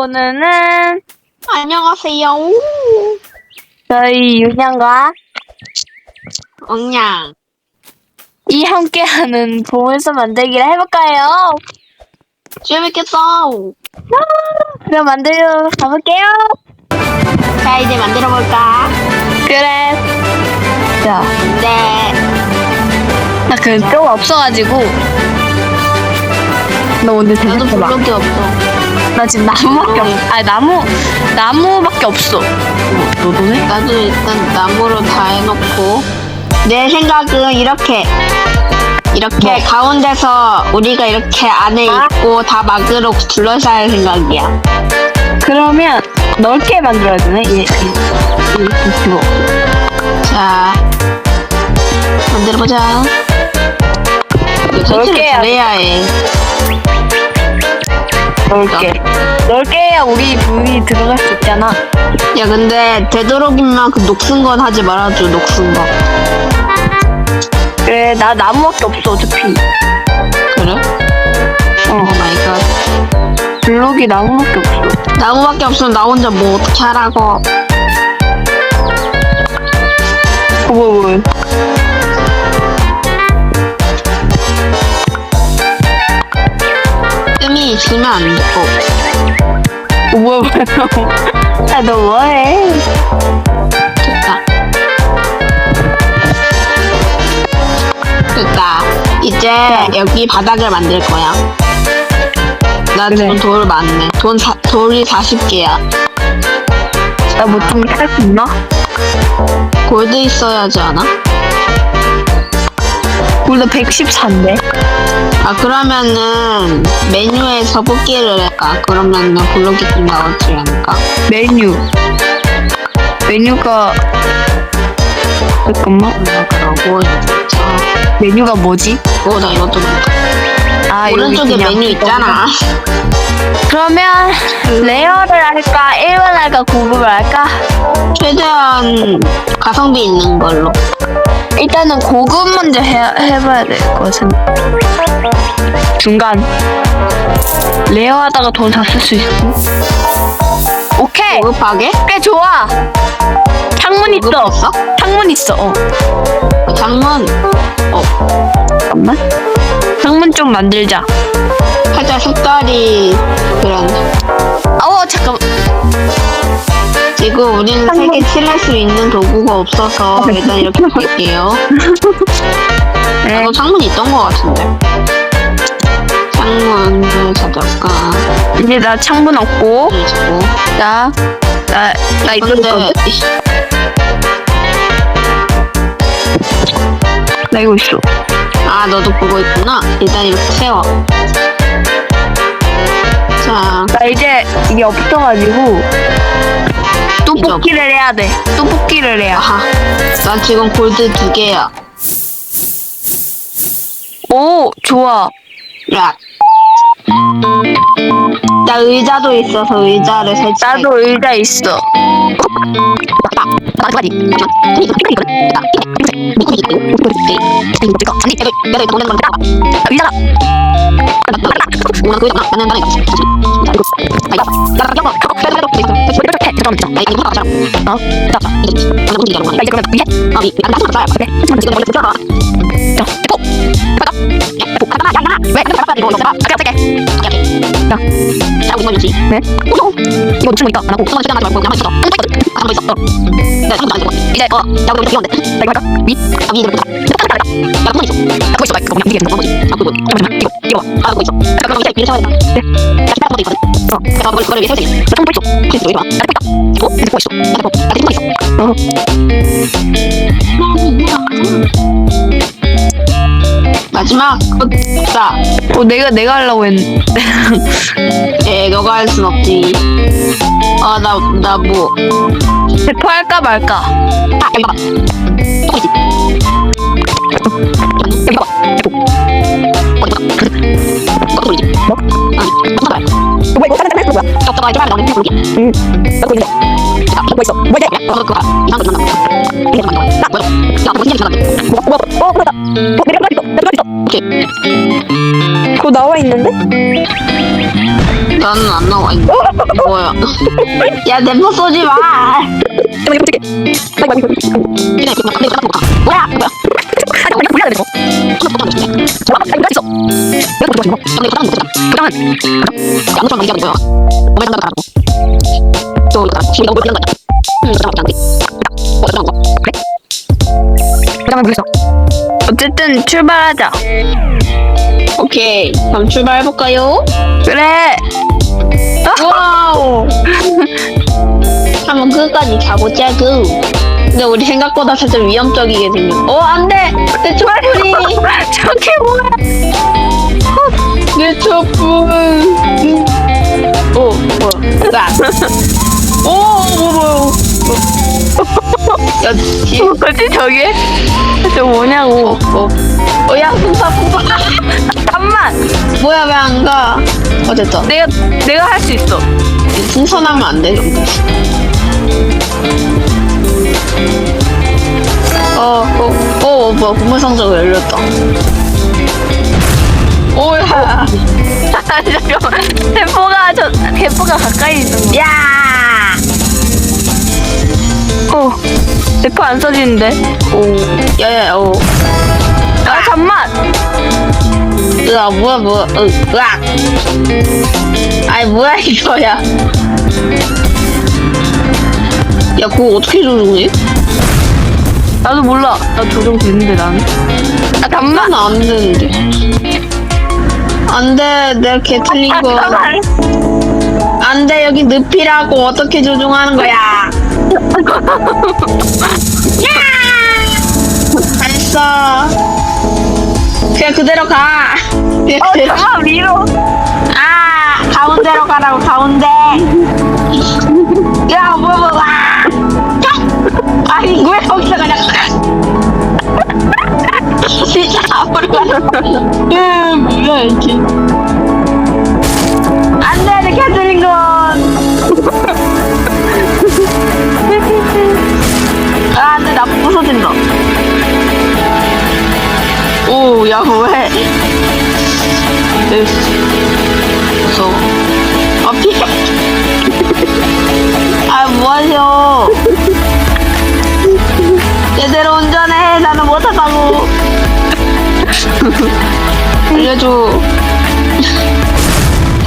오늘은 안녕하세요. 저희 윤양과 엉냥. 이 함께하는 보물섬 만들기를 해볼까요? 재밌겠어. 그럼 만들러 가볼게요. 자, 이제 만들어 볼까? 그래. 자, 네. 나 그 뼈가 없어가지고. 너 오늘 나도 재밌어 봐. 블록이 없어. 나 지금 나무밖에 없. 아니 나무 나무밖에 없어. 너 너네? 나도 일단 나무로 다 해놓고. 내 생각은 이렇게. 이렇게 뭐? 가운데서 우리가 이렇게 안에 아? 있고 다 막으로 둘러싸야 할 생각이야. 그러면 넓게 만들어야 되네. 얘, 얘, 얘, 이거. 자, 만들어보자. 설치를 넓게 잘해야 해. 넓게. 넓게 해야 우리 불이 들어갈 수 있잖아. 야, 근데 되도록이면 그 녹슨 건 하지 말아줘, 녹슨 거. 그래, 나 나무밖에 없어 어차피. 그래? 어, 오 마이 갓. 블록이 나무밖에 없어. 나무밖에 없으면 나 혼자 뭐 어떻게 하라고. 어, 뭐, 뭐. 뜸 이 있으면 안 되고. 어, 뭐야, 뭐야. 아, 너 뭐해? 됐다. 됐다. 이제 여기 바닥을 만들 거야. 나 그래. 지금 돌 많네. 돈 사, 돌이 40개야. 나뭐 좀 살 수 있나? 골드 있어야 하지 않아? 우리 114인데. 아, 그러면은 메뉴에서 뽑기를 할까? 그러면은 블록이 좀 나오지 않을까? 메뉴. 메뉴가, 잠깐만. 아, 그러고, 자, 메뉴가 뭐지? 어, 나 이것도? 아, 여기 오른쪽에 그냥 메뉴 있잖아. 그러면 레어를 할까? 1번 할까? 9번 할까? 최대한 가성비 있는 걸로. 일단은 고급 먼저 해, 해봐야 될 것은 중간. 레어 하다가 돈 다 쓸 수 있어 오케이. 고급하게? 꽤 좋아. 창문 있어. 고급했어? 창문 있어 어. 장문. 어, 잠깐만. 창문 좀 만들자. 살짝 색깔이 그런. 어 잠깐만 지금 우리는. 색에 칠할 수 있는 도구가 없어서 일단 이렇게 할게요. 네. 나도 창문 있던 것 같은데. 창문을 찾아볼까? 이제 나 창문 없고 그리고 나 나 나 이거 근데 있거든 나 이거 있어 아 너도 보고 있구나. 일단 이렇게 세워. 자, 나 이제 이게 없어가지고 또 뽑기를 해야 돼 또 뽑기를 해야 아하. 난 지금 골드 두 개야. 오 좋아 야. 나 의자도 있어서 의자를 설치해. 나도 의자 있어. 의자 这么的正诶诶你不会倒下了啊倒下一点们的无们你啊你你看哪么的这么的帅的话不知道啊走 fuck fuck 诶 fuck fuck 压一压对咱就 가 네? 이거 놓친 거 있다. 안 하고. 이제 어, 야. 나 이거 할까? 위? 아 위. 야 그거 있어. 야 그거 있어. 나 이거 그냥 위에 있는 거 그거 있어. 아 그거. 잠깐만. 이거 이거 봐. 아 그거 있어. 야 그럼 이제 위에 세워야 돼. 네. 야 것도 있거든. 어. 야 그거 그걸 위에 세워야 돼. 나 통보 있어. 그래서 여기 봐. 야 통보 있다. 어? 이거 있어. 야 통보. 야 통보 있어. 어. 마지막 자, 어 내가 내가 하려고 했는데. 에 너가 할 순 없지. 아 나 나 뭐. 대포 할까 말까? 아 여기 봐봐. 또 있지. 대포. 어디 봐. 이거 또 있지. 뭐? 아, 이거 봐봐. 뭐 이거 사는 사는 거야? 적다가 이렇게 나오는 게 모르게. 응. 나도 있는데. 자, 이거 있어. 뭐야? 야, 어, 그거 봐. 이상한 거 만나. 이게 좀 만나. 나 뭐야? 야, 무슨 얘기 나는데? 뭐 뭐? 어 그러다. 어 가지고. 오케이. 그거 나와 있는데? 나는 안 나와 있네. 뭐야? 야, nem포 쏘지 마! 잠깐만 이거 뭐야 뭐야 아니 좋아. 이거 있어. 내가 거 근데 안 하고 또 이거 너무 거야 뭐거 그래? 어쨌든 출발하자. 오케이. 그럼 출발해볼까요? 그래. 와우! 한번 끝까지 가보자구. 근데 우리 생각보다 살짝 위험적이게 생겼. 어, 안 돼! 내 촛불이! 저게 뭐야? 내 촛불! 오, 뭐야. 나. 오, 뭐, 뭐. 야, 뒤. 뭐지 저게? 저 뭐냐고. 어, 어, 야, 풍사, 풍사. 잠만. 뭐야, 왜 안 가? 어, 됐다. 내가 내가 할 수 있어. 풍선하면 안 돼, 정도. 어, 어, 어, 뭐야, 국물 상자가 열렸다. 오야. 잠깐만. 대포가 저 대포가 가까이 있는 거. 야! 어. 대포 안 써지는데. 오, 야야, 오. 아 잠만. 으아, 뭐야, 뭐야, 으, 으악. 아이, 뭐야, 이거야. 야, 그거 어떻게 조종해? 나도 몰라. 나 조정 되는데 나는. 아 잠만. 안 되는데. 안 돼, 내가 개 틀린 아, 거. 잠깐만. 안 돼, 여기 늪이라고. 어떻게 조종하는 거야? 알았어. 그냥 그대로 가. 그냥 어. 잠깐 위로. 아, 가운데로 가라고, 가운데. 야, 뭐야, 뭐야, 와. 아니, 왜 거기서 가냐. 진짜 앞으로 거야. 으, 뭐야, 이게. 안 돼, 내 캐틀린 건. 나 부서진다. 오, 야, 뭐해. 으. 무서워. 아, 피. 아, 뭐하셔. 제대로 운전해. 나는 못한다고. 알려줘.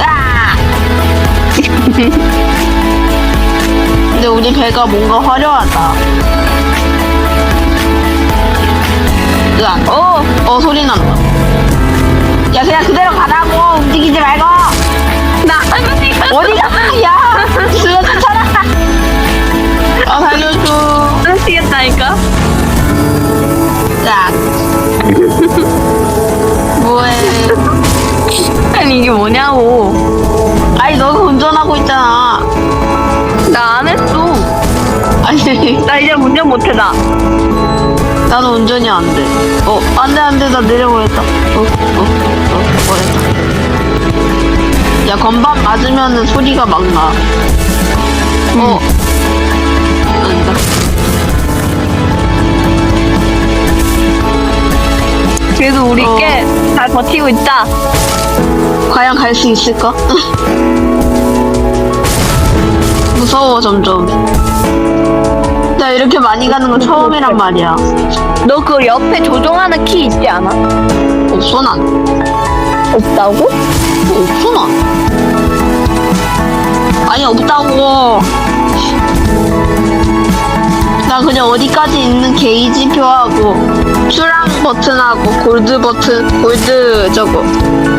아! 근데 우리 배가 뭔가 화려하다. 으악. 어, 어, 소리 난다. 야, 그냥 그대로 가라고. 움직이지 말고. 나 어디가? 어디가? 야, 수여준 찾아. 아, 살려줘. 쓰겠다니까. 야. 뭐해? 아니 이게 뭐냐고. 아니, 너가 운전하고 있잖아. 나 안 했어. 아니, 나 이제 운전 못해 나. 나는 운전이 안 돼. 어, 안 돼, 안 돼. 나 내려보냈다. 어, 어, 어, 뭐랬다. 야, 건반 맞으면은 소리가 막 나. 어. 아니다. 그래도 우리 어. 꽤 잘 버티고 있다. 과연 갈 수 있을까? 무서워, 점점. 나 이렇게 많이 가는 건 처음이란 말이야. 너 그 옆에 조종하는 키 있지 않아? 없어, 난. 없다고? 없어, 난. 아니, 없다고. 나 그냥 어디까지 있는 게이지 표하고, 수랑 버튼하고, 골드 버튼, 골드 저거,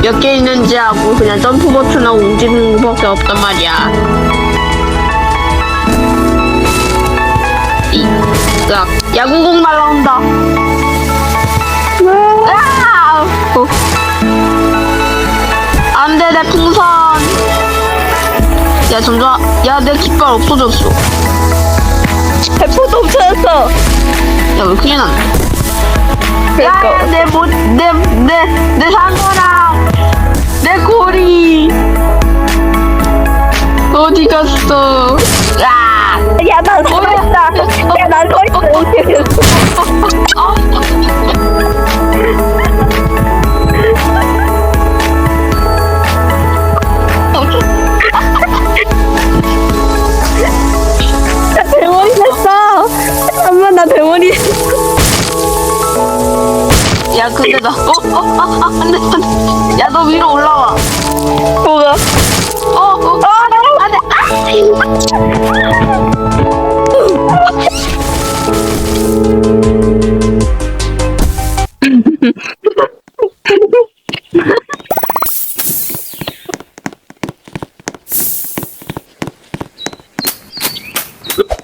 몇 개 있는지 하고, 그냥 점프 버튼하고 움직이는 것밖에 없단 말이야. 으악. 야구공 날라온다. 으아! 어. 안 돼, 내 풍선. 야, 점점, 야, 내 깃발 없어졌어. 대포도 없어졌어. 야, 왜 큰일 났네. 야, 그러니까. 내 모, 내, 내, 내 상 나 대머리 됐어. 엄마 나 대머리. 야 근데 나 어? 어? 아, 안돼 안돼 야너 위로 올라와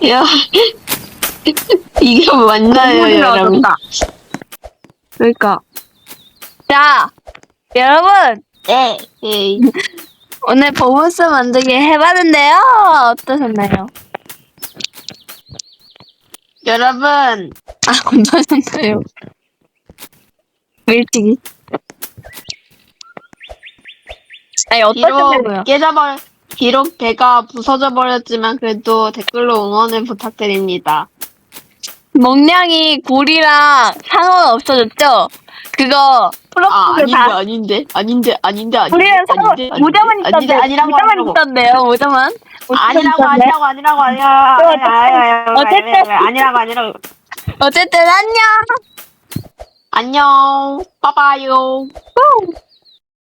야 이게 맞나요 여러분 그러니까. 자, 여러분 네 네. 오늘 버블스 만들기 해봤는데요. 어떠셨나요? 여러분 아, 어떠셨나요? 일찍이. 아니 어떠셨나요? 깨져버 비록 배가 부서져 버렸지만 그래도 댓글로 응원을 부탁드립니다. 먹량이 골이랑 상어가 없어졌죠? 그거 아 프로포즈 아닌데 다 아닌데 아닌데 아닌데 아닌데 우리는 상어 아닌데 모자만 아닌데 있던데 아니라고 모자만 아니라고 있던데요 모자만 아니라고. 아니라고 아니라고 아니라고 아니라고 어쨌든. 아니라고 아니라고 어쨌든 안녕 안녕 빠바요. 후.